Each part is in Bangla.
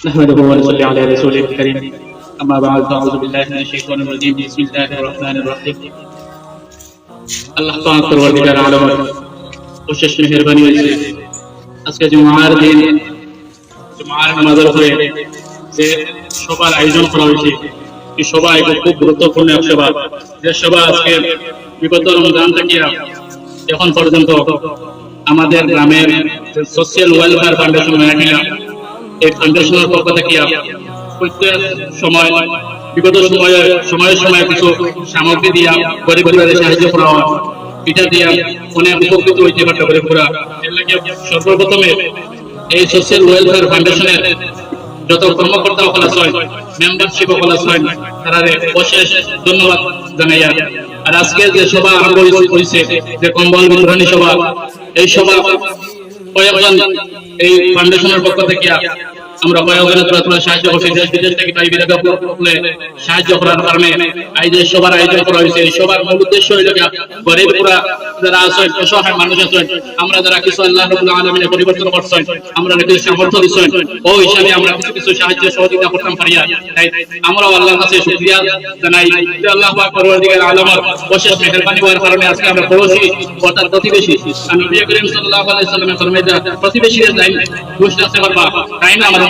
نحمده ونصلي على رسوله الكريم أما بعد فأعوذ بالله من الشيطان الرجيم بسم الله الرحمن الرحيم আল্লাহ পাক পরওয়ারদিগার আলমের অশেষ মেহেরবানি হয়েছে আজকে জুমার দিন জুমার নামাজের পরে যে সবার আয়োজন করা হয়েছে এই সভা একটা খুব গুরুত্বপূর্ণ এক সভা যে সভা আজকে বিগত রমজান থেকে এখন পর্যন্ত আমাদের গ্রামের সোশ্যাল ওয়েলফেয়ার ফাউন্ডেশন মেরাকিলা এই ফাউন্ডেশনের পক্ষ থেকে প্রত্যেক সময়, বিগত সময়ে, সময়ের সময় কিছু সামগ্রী দিয়া গরিব পরিবারের সাহায্য করা হয়। এটা দিয়া অনেক উপকৃত হইতে পারতে পারে পুরা সর্বপ্রথমে এই সোশ্যাল ওয়েলফেয়ার ফাউন্ডেশনের যত কর্মকর্তা সকল আছেন মেম্বারশিপ সকল আছেন তারা অশেষ ধন্যবাদ জানাইয়া। আর আজকে যে সভা আরম্ভ হয়েছে যে কম্বল বিতরণী সভা, এই সভা কয়েকজন এই ফাউন্ডেশনের পক্ষ থেকে আমরা কয়েকজনের তোরা তোরা সাহায্য করছি, দেশ বিদেশ থেকে তাই বিরাট সকলে সাহায্য করার কারণে এই যে সবার আয়োজন করা হয়েছে সবার মূল উদ্দেশ্য হইল গরিব পুরা যারা আছেন, অসহায় মানুষ আছেন, আমরা যারা কিছু আল্লাহ রাব্বুল আলামিনের পরিবর্তন করছেন, আমরা কিছু সামর্থ্য দিচ্ছেন ও হিসাবে আমরা কিছু কিছু সাহায্য সহযোগিতা করতাম পারিয়া তাই আমরা আল্লাহর কাছে শুকরিয়া জানাই। যে আল্লাহ পাক পরওয়ারদিগার আলমের অশেষ মেহেরবানি হওয়ার কারণে আজকে আমরা পড়োশি অর্থাৎ প্রতিবেশী। আর নবী করিম সাল্লাল্লাহু আলাইহি সাল্লামের ফরমাইদা প্রতিবেশীদের দায়ী ঘুষ রাখতে পারবা। তাই না আমাদের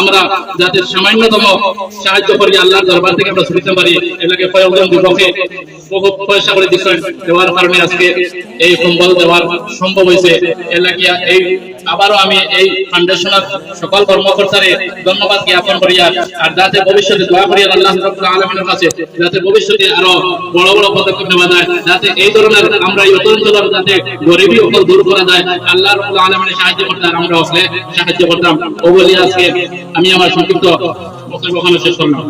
আমরা যাতে সামান্যতম সাহায্য করি, আল্লাহর দরবার থেকে আমরা ছুটিতে পারি এলাকে কয়েকজন যুবকে বহু পয়সা করে দিচ্ছেন। দেওয়ার কারণে আজকে এই কম্বল দেওয়ার সম্ভব হয়েছে। এলাকিয়া এই, আবারও আমি এই ফাউন্ডেশনের সকল কর্মকর্তারে ধন্যবাদ জ্ঞাপন করিয়া আর যাতে ভবিষ্যতে দোয়া করিয়া আল্লাহ আলামিনের কাছে, যাতে ভবিষ্যতে আরও বড় বড় পদক্ষেপ নেওয়া যায়, যাতে এই ধরনের আমরা এই অঞ্চলের যাতে গরিবী অকল দূর করা যায়, আল্লাহ রাব্বুল সাহায্য করতে আমরা আসলে সাহায্য করতাম। ও বলি আজকে আমি আমার সংক্ষিপ্ত বক্তব্য শেষ করলাম।